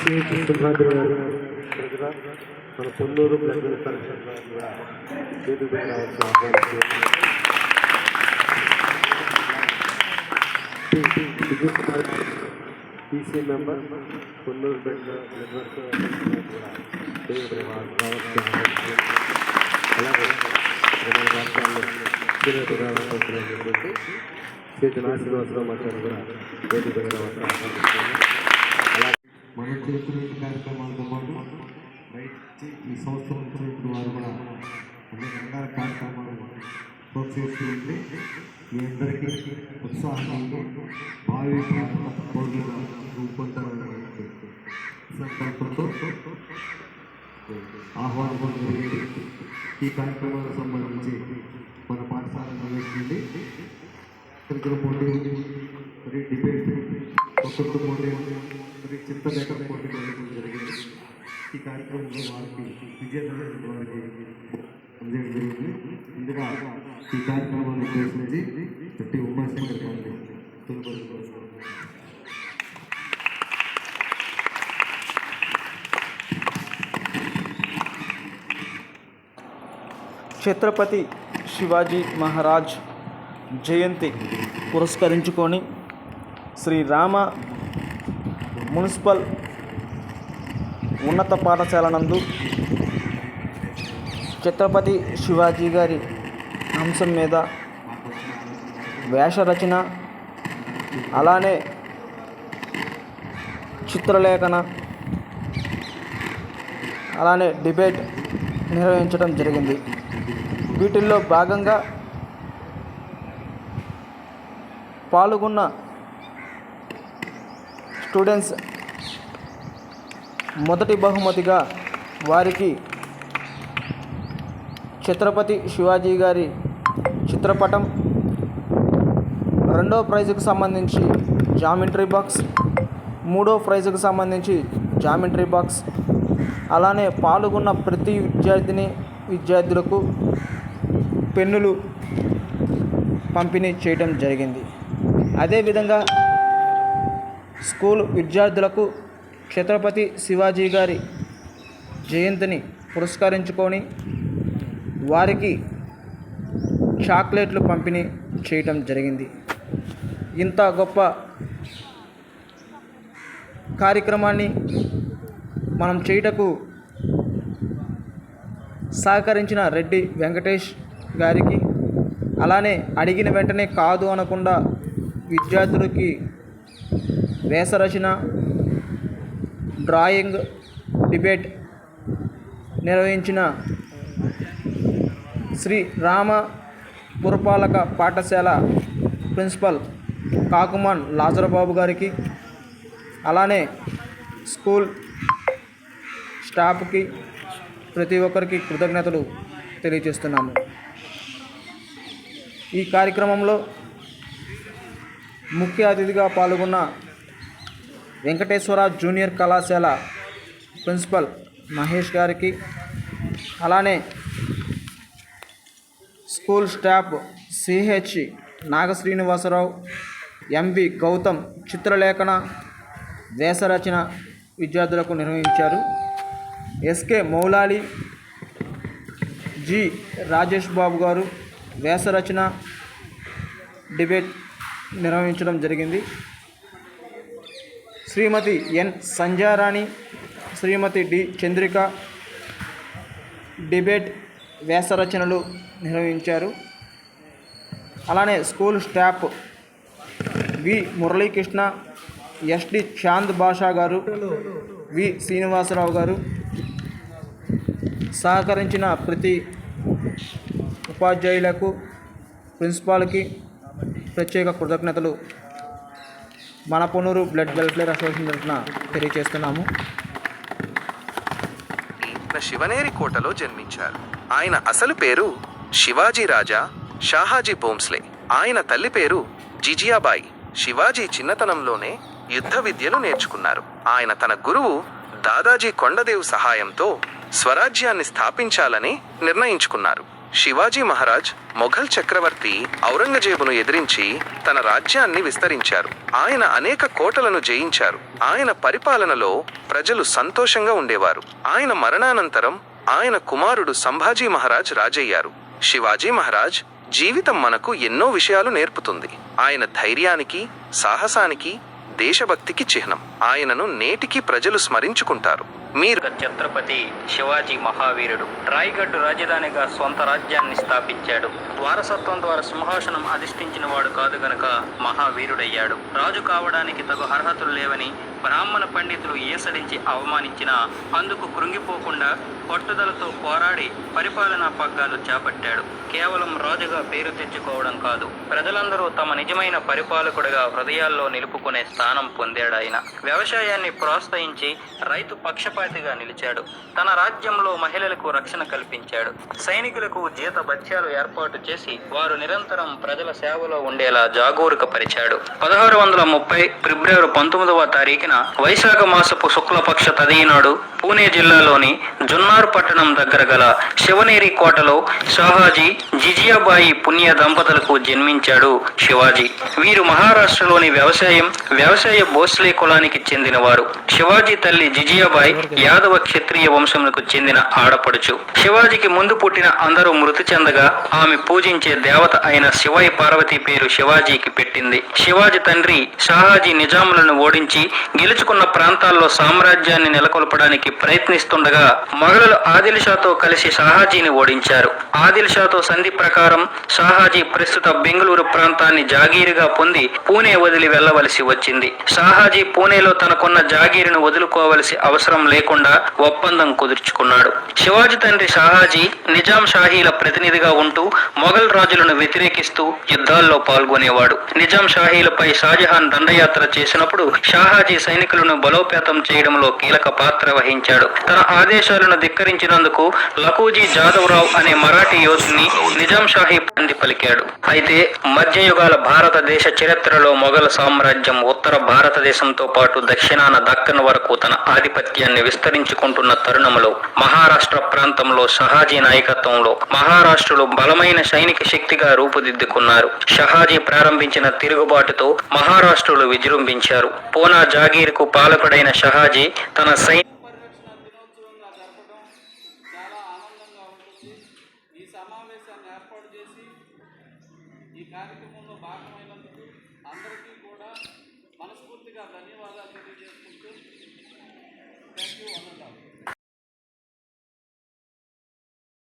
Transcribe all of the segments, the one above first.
శ్రీ కృష్ణభద్ర గారు ప్రజల మన పొన్నూరు బ్లడ్ కలెక్షన్ గారు కూడా వేదిక మీద రావాల్సిన ఆహ్వానిస్తున్నాను. టి- T- Vijay Kumar PC member Ponnur blood blood work కూడా వేదిక మీద రావాల్సిన ఆహ్వానిస్తున్నాను. అలాగే మన రాష్ట్రాల్లో సీనియర్ రావాల్సినటువంటి చేతుల ఆశీర్వాదరావు మాట్లాడి కూడా వేదిక మీద రావాల్సిన ఆహ్వానిస్తున్నాను. అలాగే మనం చేస్తున్న కార్యక్రమాలతో పాటు బయట ఈ సంవత్సరం వచ్చినటువంటి వారు కూడా అనేక రకాల కార్యక్రమాలు ప్రోత్సహిస్తూ ఉంటే మీ అందరికీ ఉత్సాహంగా భావి పౌరులుగా రూపొందాలని సంకల్పంతో ఆహ్వానం జరిగింది ఈ కార్యక్రమాలకు సంబంధించి మన పాఠశాల నిర్వహిస్తుంది క్రికెట్ పోటీ ఉంది డిబేట్ ఒక్కొక్క పోటీ ఉంది మరి చిత్రలేఖన పోటీ జరగడం జరిగింది ఈ కార్యక్రమంలో వారికి విజేతలైన వారికి అందజేయడం జరిగింది ముందుగా ఈ కార్యక్రమాన్ని చేసినది ప్రతి ఉమాశంకర్ గారిని తొలిపరుచుకోవచ్చు ఛత్రపతి శివాజీ మహారాజ్ జయంతి పురస్కరించుకొని శ్రీ రామ మున్సిపల్ ఉన్నత పాఠశాల నందు ఛత్రపతి శివాజీ గారి అంశం మీద వేషరచన అలానే చిత్రలేఖన అలానే డిబేట్ నిర్వహించడం జరిగింది. వీటిల్లో భాగంగా పాల్గొన్న స్టూడెంట్స్ మొదటి బహుమతిగా వారికి ఛత్రపతి శివాజీ గారి చిత్రపటం రెండో ప్రైజుకు సంబంధించి జామెంట్రీ బాక్స్ మూడో ప్రైజుకు సంబంధించి జామెంట్రీ బాక్స్. అలానే పాల్గొన్న ప్రతి విద్యార్థిని విద్యార్థులకు పెన్నులు పంపిణీ చేయడం జరిగింది. అదేవిధంగా స్కూల్ విద్యార్థులకు ఛత్రపతి శివాజీ గారి జయంతిని పురస్కరించుకొని వారికి చాక్లెట్లు పంపిణీ చేయటం జరిగింది. ఇంత గొప్ప కార్యక్రమాన్ని మనం చేయుటకు సహకరించిన రెడ్డి వెంకటేష్ గారికి అలానే అడిగిన వెంటనే కాదు అనకుండా విద్యార్థులకి వేసరచన డ్రాయింగ్ డిబేట్ నిర్వహించిన శ్రీ రామ పురపాలక పాఠశాల ప్రిన్సిపల్ కాకుమాన్ లాజరబాబు గారికి అలానే స్కూల్ స్టాఫ్కి ప్రతి ఒక్కరికి కృతజ్ఞతలు తెలియజేస్తున్నాము. ఈ కార్యక్రమంలో ముఖ్య అతిథిగా పాల్గొన్న వెంకటేశ్వర జూనియర్ కళాశాల ప్రిన్సిపల్ మహేష్ గారికి అలానే school staff CH Nagasrinivasarao MV Gautam చిత్రలేఖన వేసరచన విద్యార్థులకు నిర్వహించారు. ఎస్కే మౌలాలి జి రాజేష్ బాబు గారు వేసరచన డిబేట్ నిర్వహించడం జరిగింది. Srimati N Sanjarani Srimati D Chandrika debate వ్యాసరచనలు నిర్వహించారు. అలానే school staff V Muralikrishna SD Chand Basha garu V Srinivasarao గారు సహకరించిన ప్రతి ఉపాధ్యాయులకు ప్రిన్సిపాల్కి ప్రత్యేక కృతజ్ఞతలు మన పొన్నూరు బ్లడ్ వెల్ఫేర్ అసోసియేషన్ తరఫున తెలియజేస్తున్నాము. శివనేరి కోటలో జన్మించారు. ఆయన అసలు పేరు శివాజీ రాజా షాహాజీ భోంస్లే. ఆయన తల్లి పేరు జిజియాబాయి. శివాజీ చిన్నతనంలోనే యుద్ధ విద్యను నేర్చుకున్నారు. ఆయన తన గురువు దాదాజీ కొండదేవ్ సహాయంతో స్వరాజ్యాన్ని స్థాపించాలని నిర్ణయించుకున్నారు. శివాజీ మహారాజ్ మొఘల్ చక్రవర్తి ఔరంగజేబును ఎదిరించి తన రాజ్యాన్ని విస్తరించారు. ఆయన అనేక కోటలను జయించారు. ఆయన పరిపాలనలో ప్రజలు సంతోషంగా ఉండేవారు. ఆయన మరణానంతరం ఆయన కుమారుడు సంభాజీ మహారాజ్ రాజయ్యారు. శివాజీ మహారాజ్ జీవితం మనకు ఎన్నో విషయాలు నేర్పుతుంది. ఆయన ధైర్యానికి సాహసానికి దేశభక్తికి చిహ్నం. ఆయనను నేటికి ప్రజలు స్మరించుకుంటారు. మీరు ఛత్రపతి శివాజీ మహావీరుడు. రాయగడ్డు రాజధానిగా సొంత రాజ్యాన్ని స్థాపించాడు. వారసత్వం ద్వారా సింహాసనం అధిష్ఠించిన వాడు కాదు గనక మహావీరుడయ్యాడు. రాజు కావడానికి తగు అర్హతలు లేవని బ్రాహ్మణ పండితులు ఏసడించి అవమానించినా అందుకు కృంగిపోకుండా పట్టుదలతో పోరాడి పరిపాలనా పగ్గాలు చేపట్టాడు. కేవలం రాజుగా పేరు తెచ్చుకోవడం కాదు ప్రజలందరూ తమ నిజమైన పరిపాలకుడిగా హృదయాల్లో నిలుపుకునే స్థానం పొందాడు ఆయన. వ్యవసాయాన్ని ప్రోత్సహించి రైతు పక్షపాతిగా నిలిచాడు. తన రాజ్యంలో మహిళలకు రక్షణ కల్పించాడు. సైనికులకు జీత భత్యాలు ఏర్పాటు చేసి వారు నిరంతరం ప్రజల సేవలో ఉండేలా జాగూరికపరిచాడు. పదహారు వందల ముప్పై ఫిబ్రవరి పంతొమ్మిదవ తారీఖున ఆయన వైశాఖ మాసపు శుక్లపక్ష తదినాడు పూణే జిల్లాలోని జున్నార్ పట్టణం దగ్గర గల శివనేరి కోటలో షాహాజీ జిజియాబాయి పుణ్య దంపతులకు జన్మించాడు శివాజీ. వీరు మహారాష్ట్రలోని వ్యవసాయం వ్యవసాయ భోస్లే కులానికి చెందినవారు. శివాజీ తల్లి జిజియాబాయి యాదవ క్షత్రియ వంశములకు చెందిన ఆడపడుచు. శివాజీకి ముందు పుట్టిన అందరూ మృతి చెందగా ఆమె పూజించే దేవత అయిన శివాయి పార్వతి పేరు శివాజీకి పెట్టింది. శివాజీ తండ్రి షాహాజీ నిజాములను ఓడించి గెలుచుకున్న ప్రాంతాల్లో సామ్రాజ్యాన్ని నెలకొల్పడానికి ప్రయత్నిస్తుండగా మొఘలులు ఆదిల్ షాతో కలిసి షాహాజీని ఓడించారు. ఆదిల్ షాతో సంధి ప్రకారం షాహాజీ ప్రస్తుత బెంగళూరు ప్రాంతాన్ని జాగీరుగా పొంది పూణే వదిలి వెళ్ళవలసి వచ్చింది. షాహాజీ పూణేలో తనకున్న జాగీరును వదులుకోవలసి అవసరం లేకుండా ఒప్పందం కుదుర్చుకున్నాడు. శివాజీ తండ్రి షాహాజీ నిజాం షాహీల ప్రతినిధిగా ఉంటూ మొఘల్ రాజులను వ్యతిరేకిస్తూ యుద్ధాల్లో పాల్గొనేవాడు. నిజాం షాహీలపై షాజహాన్ దండయాత్ర చేసినప్పుడు షాహాజీ సైనికులను బలోపేతం చేయడంలో కీలక పాత్ర వహించాడు. తన ఆదేశాలను ధిక్కరించినందుకు లకూజీ జాదవరావు అనే మరాఠీ యోధుని నిజాం షాహీ పంది పలికాడు. అయితే మధ్యయుగాల భారతదేశ చరిత్రలో మొఘల్ సామ్రాజ్యం ఉత్తర భారతదేశంతో పాటు దక్షిణాన దక్కన్ వరకు తన ఆధిపత్యాన్ని విస్తరించుకుంటున్న తరుణంలో మహారాష్ట్ర ప్రాంతంలో షహాజీ నాయకత్వంలో మహారాష్ట్రలో బలమైన సైనిక శక్తిగా రూపుదిద్దుకున్నారు. షహాజీ ప్రారంభించిన తిరుగుబాటుతో మహారాష్ట్రలో విజృంభించారు. పూనా జహాంగీర్కు పాలకుడైన షహాజీ తన సైన్య పరిరక్షణ దినోత్సవంగా జరపడం చాలా ఆనందంగా ఉంటుంది ఈ సమావేశాన్ని ఏర్పాటు చేసి ఈ కార్యక్రమంలో భాగమైనందుకు అందరికీ కూడా మనస్ఫూర్తిగా ధన్యవాదాలు తెలియజేసుకుంటూ థ్యాంక్ యూ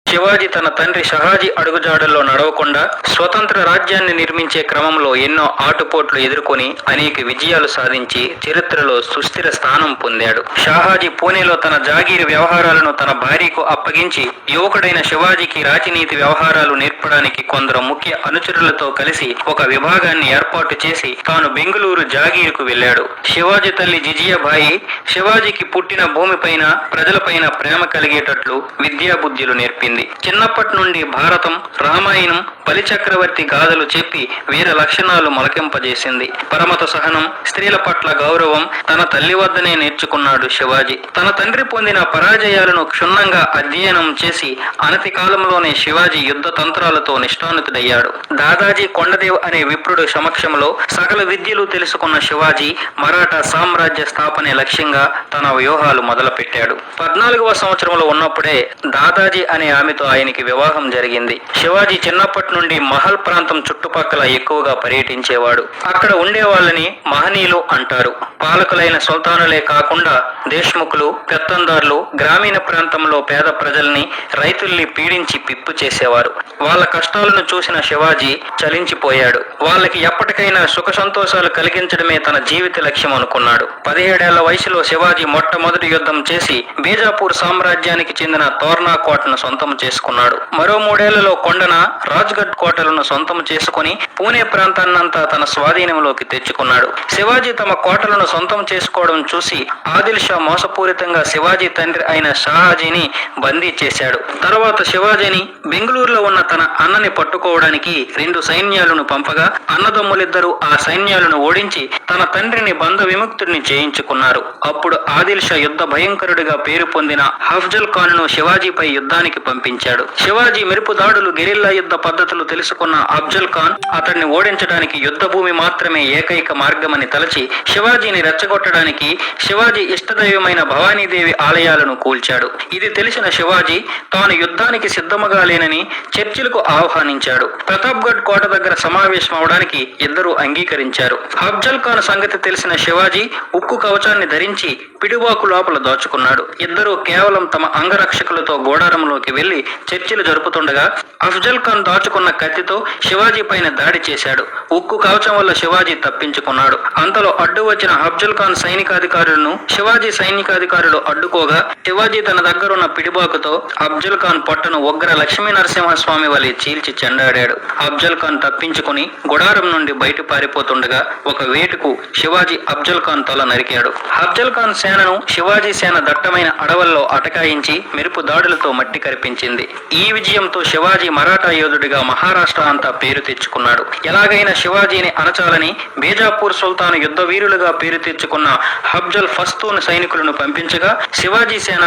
శివాజీ తన తండ్రి షహాజీ అడుగుజాడల్లో నడవకుండా స్వతంత్ర రాజ్యాన్ని నిర్మించే క్రమంలో ఎన్నో ఆటుపోట్లు ఎదుర్కొని అనేక విజయాలు సాధించి చరిత్రలో సుస్థిర స్థానం పొందాడు. షాహాజీ పూణేలో తన జాగీర్ వ్యవహారాలను తన భార్యకు అప్పగించి యువకుడైన శివాజీకి రాజనీతి వ్యవహారాలు నేర్పడానికి కొందరు ముఖ్య అనుచరులతో కలిసి ఒక విభాగాన్ని ఏర్పాటు చేసి తాను బెంగళూరు జాగీరుకు వెళ్ళాడు. శివాజీ తల్లి జిజియాబాయి శివాజీకి పుట్టిన భూమిపైన ప్రజలపైన ప్రేమ కలిగేటట్లు విద్యాబుద్ధులు నేర్పింది. చిన్నప్పటి నుండి భారతం రామాయణం బలిచక్రవర్తి గాథలు చెప్పి వీర లక్షణాలు మొలకింపజేసింది. పరమత సహనం స్త్రీల పట్ల గౌరవం తన తల్లి వద్దనే నేర్చుకున్నాడు శివాజీ. తన తండ్రి పొందిన పరాజయాలను క్షుణ్ణంగా అధ్యయనం చేసి అనతి కాలంలోనే శివాజీ యుద్ధ తంత్రాలతో నిష్ఠానుతుడయ్యాడు. దాదాజీ కొండదేవ్ అనే విప్రుడు సమక్షంలో సకల విద్యలు తెలుసుకున్న శివాజీ మరాఠా సామ్రాజ్య స్థాపనే లక్ష్యంగా తన వ్యూహాలు మొదలుపెట్టాడు. పద్నాలుగవ సంవత్సరంలో ఉన్నప్పుడే దాదాజీ అనే ఆమెతో ఆయనకి వివాహం జరిగింది. శివాజీ చిన్నప్పటి నుండి మహల్ ప్రాంతం చుట్టుపక్కల ఎక్కువగా పర్యటించేవాడు. అక్కడ ఉండే వాళ్ళని మహనీయులు అంటారు. పాలకులైన సుల్తానులే కాకుండా దేశ్ముఖులు పెత్తందారులు గ్రామీణ ప్రాంతంలో పేద ప్రజల్ని రైతుల్ని పీడించి పిప్పు చేసేవారు. వాళ్ళ కష్టాలను చూసిన శివాజీ చలించిపోయాడు. వాళ్ళకి ఎప్పటికైనా సుఖ సంతోషాలు కలిగించడమే తన జీవిత లక్ష్యం అనుకున్నాడు. పదిహేడేళ్ళ వయసులో శివాజీ మొట్టమొదటి యుద్ధం చేసి బీజాపూర్ సామ్రాజ్యానికి చెందిన తోర్నా కోటను సొంతం చేసుకున్నాడు. మరో మూడేళ్ళలో కొండన రాజ్గఢ్ కోటలను సొంతం చేసుకుని పూణే ప్రాంతాన్నంతా తన స్వాధీనంలోకి తెచ్చుకున్నాడు. శివాజీ తమ కోటలను సొంతం చేసుకోవడం చూసి ఆదిల్ షా మోసపూరితంగా శివాజీ తండ్రి అయిన షాహాజీని బందీ చేశాడు. తర్వాత శివాజీని బెంగళూరులో ఉన్న తన అన్నని పట్టుకోవడానికి రెండు సైన్యాలను పంపగా అన్నదమ్ములిద్దరూ ఆ సైన్యాలను ఓడించి తన తండ్రిని బంధ విముక్తుడిని చేయించుకున్నారు. అప్పుడు ఆదిల్ షా యుద్ధ భయంకరుడిగా పేరు పొందిన హఫ్జల్ ఖాన్ను శివాజీపై యుద్ధానికి పంపించాడు శివాజీ మెరుపు దాడులు గెరిల్లా యుద్ధ పద్ధతులు తెలుసుకున్న అఫ్జల్ ఖాన్ అతన్ని ఓడించడానికి యుద్ధ భూమి మాత్రమే ఏకైక మార్గమని తలచి శివాజీని రెచ్చగొట్టడానికి శివాజీ ఇష్టదైవమైన భవానీదేవి ఆలయాలను కూల్చాడు. ఇది తెలిసిన శివాజీ తాను యుద్ధానికి సిద్ధముగా లేనని చర్చిలకు ఆహ్వానించాడు. ప్రతాప్గఢ్ కోట దగ్గర సమావేశం అవడానికి ఇద్దరు అంగీకరించారు. అఫ్జల్ ఖాన్ సంగతి తెలిసిన శివాజీ ఉక్కు కవచాన్ని ధరించి పిడివాకు లోపల దాచుకున్నాడు. ఇద్దరు కేవలం తమ అంగరక్షకులతో గోడారంలోకి వెళ్ళి చర్చలు జరుపుతుండగా అఫ్జల్ ఖాన్ దాచుకున్న కత్తితో శివాజీ పైన దాడి చేశాడు. ఉక్కు కవచం వల్ల శివాజీ తప్పించుకున్నాడు. అంతలో అడ్డు వచ్చిన అఫ్జల్ ఖాన్ సైనికాధికారులను శివాజీ సైనికాధికారులు అడ్డుకోగా శివాజీ తన దగ్గరున్న పిడిబాకుతో అఫ్జల్ ఖాన్ పొట్టను ఉగ్ర లక్ష్మీ నరసింహస్వామి వలె చీల్చి చెండాడాడు. అఫ్జల్ ఖాన్ తప్పించుకుని గుడారం నుండి బయట పారిపోతుండగా ఒక వేటుకు శివాజీ అఫ్జల్ ఖాన్ తల నరికాడు. అఫ్జల్ ఖాన్ సేనను శివాజీ సేన దట్టమైన అడవుల్లో అటకాయించి మెరుపు దాడులతో మట్టి కరిపించింది. ఈ విజయంతో శివాజీ మరాఠా యోధుడిగా మహారాష్ట్ర అంతా పేరు తెచ్చుకున్నాడు. ఎలాగైనా శివాజీని అణచాలని బీజాపూర్ సుల్తాన్ యుద్ధ వీరులుగా పేరు తెచ్చుకున్న హబ్జల్ ఫస్తూన్ సైనికులను పంపించగా శివాజీ సేన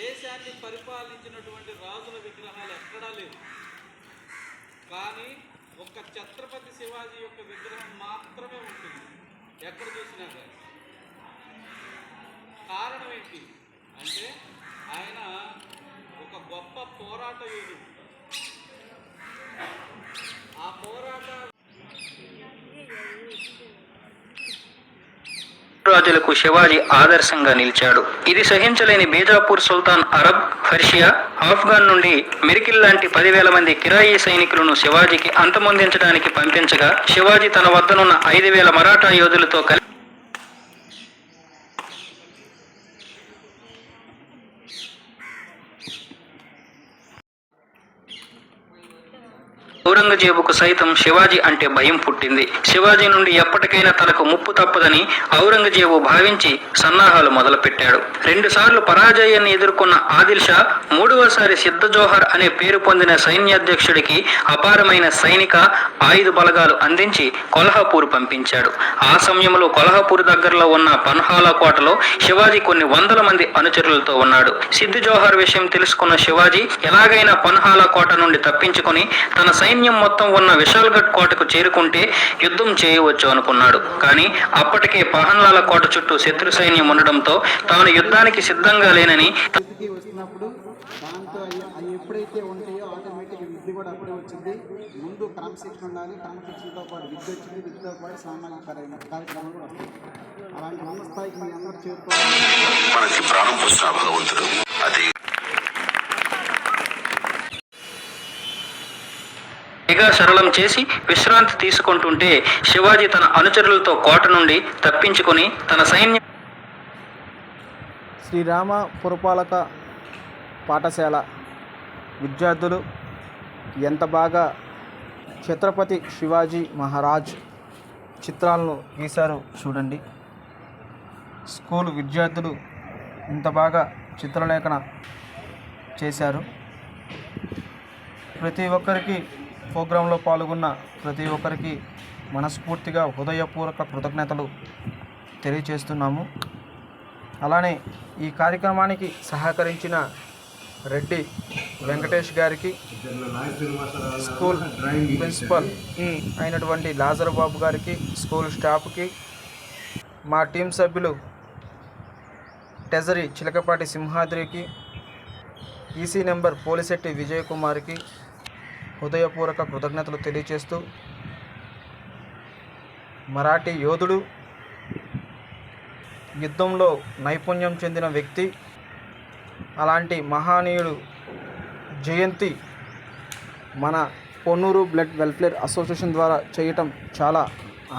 దేశాన్ని పరిపాలించినటువంటి రాజుల విగ్రహాలు ఎక్కడా లేవు. కానీ ఒక్క ఛత్రపతి శివాజీ యొక్క విగ్రహం మాత్రమే ఉంటుంది. ఎక్కడ చూసినా సరే. కారణం ఏంటి? అంటే ఆయన ఒక గొప్ప పోరాట యోధుడు ఆ పోరాట రాజులకు శివాజీ ఆదర్శంగా నిలిచాడు. ఇది సహించలేని బీజాపూర్ సుల్తాన్ అరబ్ పర్షియా ఆఫ్ఘాన్ నుండి మిరికిల్ లాంటి పదివేల మంది కిరాయి సైనికులను శివాజీకి అంతమొందించడానికి పంపించగా శివాజీ తన వద్దనున్న ఐదు వేల మరాఠా యోధులతో కలిసి ఔరంగజేబుకు సైతం శివాజీ అంటే భయం పుట్టింది. శివాజీ నుండి ఎప్పటికైనా తనకు ముప్పు తప్పదని ఔరంగజేబు భావించి సన్నాహాలు మొదలుపెట్టాడు. రెండు సార్లు పరాజయాన్ని ఎదుర్కొన్న ఆదిల్ షా మూడవసారి సిద్ధజోహర్ అనే పేరు పొందిన సైన్యాధ్యక్షుడికి అపారమైన సైనిక ఆయుధ బలగాలు అందించి కొల్హాపూర్ పంపించాడు. ఆ సమయంలో కొల్హాపూర్ దగ్గరలో ఉన్న పన్హాలా కోటలో శివాజీ కొన్ని వందల మంది అనుచరులతో ఉన్నాడు. సిద్ధి జోహర్ విషయం తెలుసుకున్న శివాజీ ఎలాగైనా పన్హాలా కోట నుండి తప్పించుకొని తన సైన్యం మొత్తం ఉన్న విశాల్గఢ్ కోటకు చేరుకుంటే యుద్ధం చేయవచ్చు అనుకున్నాడు. కానీ అప్పటికే పహన్లాల కోట చుట్టూ శత్రు సైన్యం ఉండడంతో తాను యుద్ధానికి సిద్ధంగా లేనని స్థితికి వస్తున్నప్పుడు దాంతో అవి అవి ఎప్పుడైతే ఉంటాయో ఆటోమేటిక్ విద్య కూడా అప్పుడే వచ్చింది. ముందు క్రమశిక్షణ ఉండాలి క్రమశిక్షణతో పాటు విద్య వచ్చింది విద్యతో పాటు సామాజిక కార్య- కార్యక్రమాలు కూడా వస్తాయి. అలాంటి ఉన్న స్థాయికి మీ అందరూ చేరుకోవాలి. మనకి ప్రాణం భగవంతుడు అది నిఘా సరళం చేసి విశ్రాంతి తీసుకుంటుంటే శివాజీ తన అనుచరులతో కోట నుండి తప్పించుకొని తన సైన్యం శ్రీరామ పురపాలక పాఠశాల. విద్యార్థులు ఎంత బాగా ఛత్రపతి శివాజీ మహారాజ్ చిత్రాలను గీశారు చూడండి. స్కూల్ విద్యార్థులు ఇంత బాగా చిత్రలేఖన చేశారు. ప్రతి ఒక్కరికి ప్రోగ్రాంలో పాల్గొన్న ప్రతి ఒక్కరికి మనస్ఫూర్తిగా హృదయపూర్వక కృతజ్ఞతలు తెలియచేస్తున్నాము. అలానే ఈ కార్యక్రమానికి సహకరించిన రెడ్డి వెంకటేష్ గారికి స్కూల్ ప్రిన్సిపల్ అయినటువంటి లాజర్ బాబు గారికి స్కూల్ స్టాఫ్కి మా టీం సభ్యులు ట్రెజరీ చిలకపాటి సింహాద్రికి ఈసీ నెంబర్ పోలిశెట్టి విజయ్ కుమార్కి హృదయపూర్వక కృతజ్ఞతలు తెలియచేస్తూ మరాఠీ యోధుడు యుద్ధంలో నైపుణ్యం చెందిన వ్యక్తి అలాంటి మహానీయుడు జయంతి మన పొన్నూరు బ్లడ్ వెల్ఫేర్ అసోసియేషన్ ద్వారా చేయటం చాలా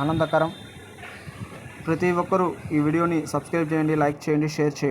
ఆనందకరం. ప్రతి ఒక్కరూ ఈ వీడియోని సబ్స్క్రైబ్ చేయండి లైక్ చేయండి షేర్ చేయండి.